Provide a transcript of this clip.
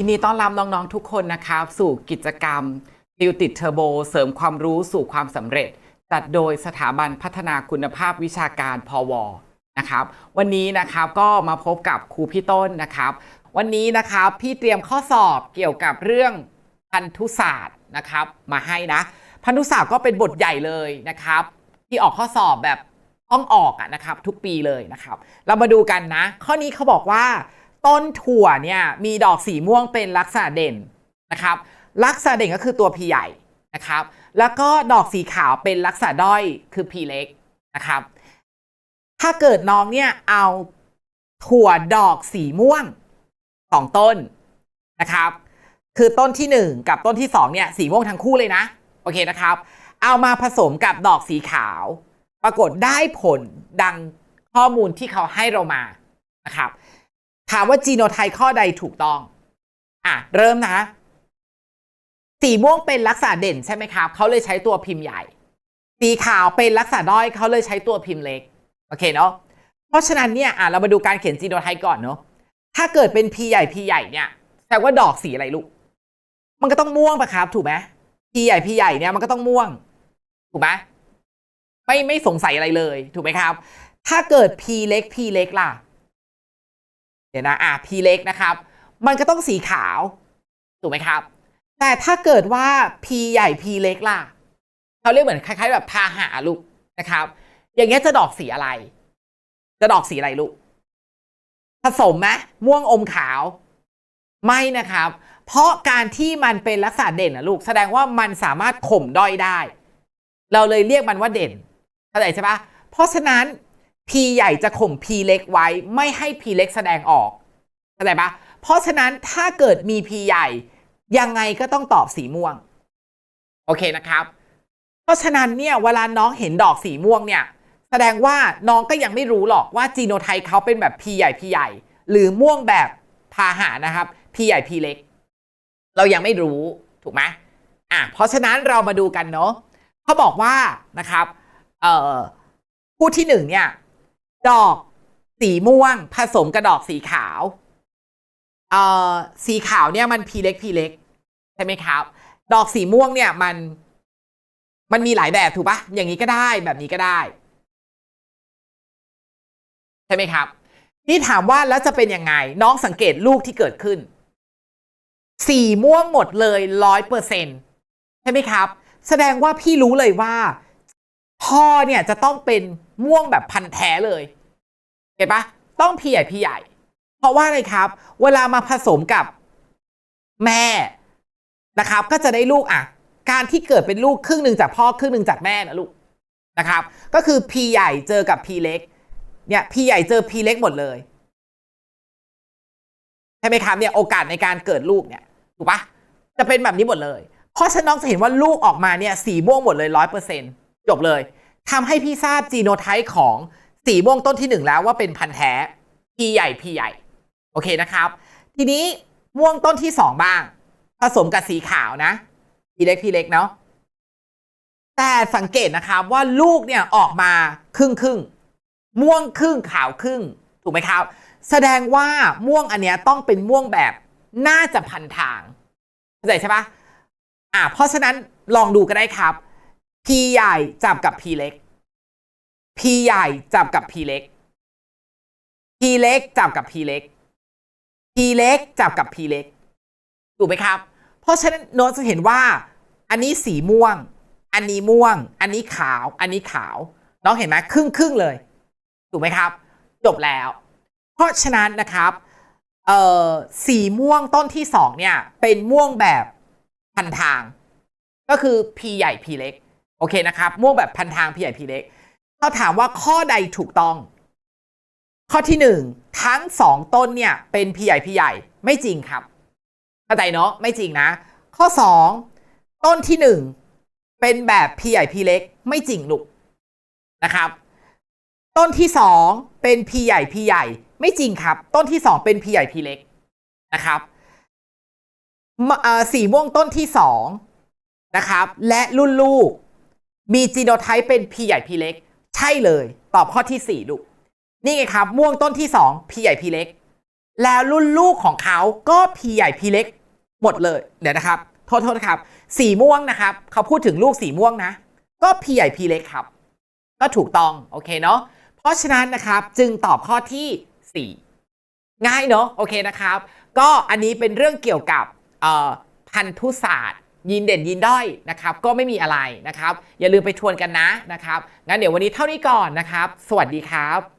ดีต้อนรับน้อง ๆ ทุกคนนะครับสู่กิจกรรมติวติดเทอร์โบ เสริมความรู้สู่ความสำเร็จ จัดโดยสถาบันพัฒนาคุณภาพวิชาการพวนะครับ วันนี้นะครับก็มาพบกับครูพี่ต้นนะครับ วันนี้นะครับพี่เตรียมข้อสอบเกี่ยวกับเรื่องพันธุศาสตร์นะครับ มาให้นะ พันธุศาสตร์ก็เป็นบทใหญ่เลยนะครับ ที่ออกข้อสอบแบบต้องออกอะนะครับ ทุกปีเลยนะครับ เรามาดูกันนะ ข้อนี้เขาบอกว่า ต้นถั่วเนี่ยมีดอกสีม่วงเป็นลักษณะเด่นนะครับ ลักษณะเด่นก็คือตัว P ใหญ่นะครับ แล้วก็ดอกสีขาวเป็นลักษณะด้อยคือ P เล็กนะครับ ถ้าเกิดน้องเนี่ยเอาถั่วดอกสีม่วงสองต้นนะครับ คือต้นที่หนึ่งกับต้นที่สองเนี่ยสีม่วงทั้งคู่เลยนะโอเคนะครับ เอามาผสมกับดอกสีขาว ปรากฏได้ผลดังข้อมูลที่เขาให้เรามานะครับ ถามว่าจีโนไทป์ข้อใดถูกต้อง อะ เริ่มนะ สีม่วงเป็นลักษณะเด่นใช่ไหมครับ เขาเลยใช้ตัวพิมพ์ใหญ่ สีขาวเป็นลักษณะด้อย เขาเลยใช้ตัวพิมพ์เล็ก โอเคเนาะ เพราะฉะนั้นเนี่ย อะ เรามาดูการเขียนจีโนไทป์ก่อนเนาะ ถ้าเกิดเป็นพีใหญ่พีใหญ่เนี่ยแสดงว่าดอกสีอะไรลูก มันก็ต้องม่วงปะครับ ถูกไหมพีใหญ่พีใหญ่เนี่ยมันก็ต้องม่วง ถูกไหมไม่ไม่สงสัยอะไรเลย ถูกไหมครับ ถ้าเกิดพีเล็กพีเล็กล่ะ เดี๋ยวนะอะ P เล็กนะครับ มันก็ต้องสีขาว ถูกไหมครับ แต่ถ้าเกิดว่า P ใหญ่ P เล็กล่ะเขาเรียกเหมือนคล้ายๆแบบพาหะลูกนะครับ อย่างเงี้ยจะดอกสีอะไร จะดอกสีอะไรลูก ผสมไหมม่วงอมขาว ไม่นะครับ เพราะการที่มันเป็นลักษณะเด่นนะลูก แสดงว่ามันสามารถข่มด้อยได้ เราเลยเรียกมันว่าเด่นเข้าใจใช่ปะเพราะฉะนั้น P ใหญ่จะข่ม P เล็กไว้ ไม่ให้ P เล็กแสดงออกเข้าใจปะเพราะฉะนั้นถ้าเกิดมี P ใหญ่ ยังไงก็ต้องตอบสีม่วง โอเคนะครับ เพราะฉะนั้นเนี่ยเวลาน้องเห็นดอกสีม่วงเนี่ย แสดงว่าน้องก็ยังไม่รู้หรอกว่าจีโนไทป์เขาเป็นแบบ P ใหญ่ P ใหญ่ หรือม่วงแบบพาหะนะครับ P ใหญ่ P เล็ก เรายังไม่รู้ถูกไหมอะเพราะฉะนั้นเรามาดูกันเนาะเขาบอกว่านะครับเอ่อคู่ที่หนึ่งเนี่ย ดอกสีม่วง ผสมกับดอกสีขาวเอ่อสีขาวเนี่ยมันพีเล็กพีเล็กใช่ไหมครับ ดอกสีม่วงเนี่ยมัน มันมีหลายแบบถูกปะอย่างนี้ก็ได้แบบนี้ก็ได้ ใช่ไหมครับ นี่ถามว่าแล้วจะเป็นยังไง น้องสังเกตลูกที่เกิดขึ้น สีม่วงหมดเลยร้อยเปอร์เซ็นใช่ไหมครับ แสดงว่าพี่รู้เลยว่า พ่อเนี่ยจะต้องเป็นม่วงแบบพันธุ์แท้เลยเห็นปะต้องพี่ใหญ่พี่ใหญ่ เพราะว่าอะไรครับ เวลามาผสมกับแม่นะครับ ก็จะได้ลูกอะ การที่เกิดเป็นลูกครึ่งหนึ่งจากพ่อครึ่งหนึ่งจากแม่นะลูกนะครับ ก็คือพี่ใหญ่เจอกับพี่เล็ก เนี่ยพี่ใหญ่เจอพี่เล็กหมดเลยใช่ไหมครับเนี่ยโอกาสในการเกิดลูกเนี่ยถูกปะจะเป็นแบบนี้หมดเลย เพราะฉะนั้นน้องจะเห็นว่าลูกออกมาเนี่ยสีม่วงหมดเลยร้อยเปอร์เซ็นจบเลย ทำให้พี่ทราบจีโนไทป์ของสีม่วงต้นที่หนึ่งแล้วว่าเป็นพันธุ์แท้พีใหญ่พีใหญ่ โอเคนะครับ ทีนี้ม่วงต้นที่สองบ้าง ผสมกับสีขาวนะพีเล็กพีเล็กเนาะแต่สังเกตนะครับว่าลูกเนี่ยออกมาครึ่งครึ่งม่วงครึ่งขาวครึ่งถูกไหมครับ แสดงว่าม่วงอันเนี้ยต้องเป็นม่วงแบบน่าจะพันทางเข้าใจใช่ปะอ่าเพราะฉะนั้นลองดูก็ได้ครับ P ใหญ่จับกับ P เล็ก P ใหญ่จับกับ P เล็ก P เล็กจับกับ P เล็ก P เล็กจับกับ P เล็กถูกไหมครับ เพราะฉะนั้นโน้ตจะเห็นว่า อันนี้สีม่วง อันนี้ม่วง อันนี้ขาว อันนี้ขาว น้องเห็นไหมครึ่งครึ่งๆเลย ถูกไหมครับ จบแล้ว เพราะฉะนั้นนะครับเอ่อสีม่วงต้นที่สองเนี่ย เป็นม่วงแบบพันทาง ก็คือ P ใหญ่ P เล็ก โอเคนะครับม่วงแบบพันทาง P ใหญ่ P เล็กเขาถามว่าข้อใดถูกต้อง ข้อที่หนึ่งทั้งสองต้นเนี่ยเป็น P ใหญ่ P ใหญ่ไม่จริงครับเข้าใจเนาะไม่จริงนะ ข้อสองต้นที่หนึ่งเป็นแบบ P ใหญ่ P เล็กไม่จริงลูกนะครับ ต้นที่สองเป็น P ใหญ่ P ใหญ่ ไม่จริงครับ ต้นที่สองเป็น P ใหญ่ P เล็กนะครับสีม่วงต้นที่สองนะครับ และรุ่นลูก มีจีโนไทป์เป็น P ใหญ่ P เล็ก ใช่เลย ตอบข้อที่สี่ลูกนี่ไงครับ ม่วงต้นที่สอง P ใหญ่ P เล็ก แล้วรุ่นลูกของเขาก็พีใหญ่พีเล็ก หมดเลย เดี๋ยวนะครับ โทษโทษนะครับ สีม่วงนะครับ เขาพูดถึงลูกสีม่วงนะ ก็พีใหญ่พีเล็กครับ ก็ถูกต้อง โอเคเนาะ เพราะฉะนั้นนะครับ จึงตอบข้อที่ 4 ง่ายเนาะ โอเคนะครับ ก็อันนี้เป็นเรื่องเกี่ยวกับพันธุศาสตร์ ยินเด่นยินด้อยนะครับก็ไม่มีอะไรนะครับ อย่าลืมไปทวนกันนะนะครับงั้นเดี๋ยววันนี้เท่านี้ก่อนนะครับ สวัสดีครับ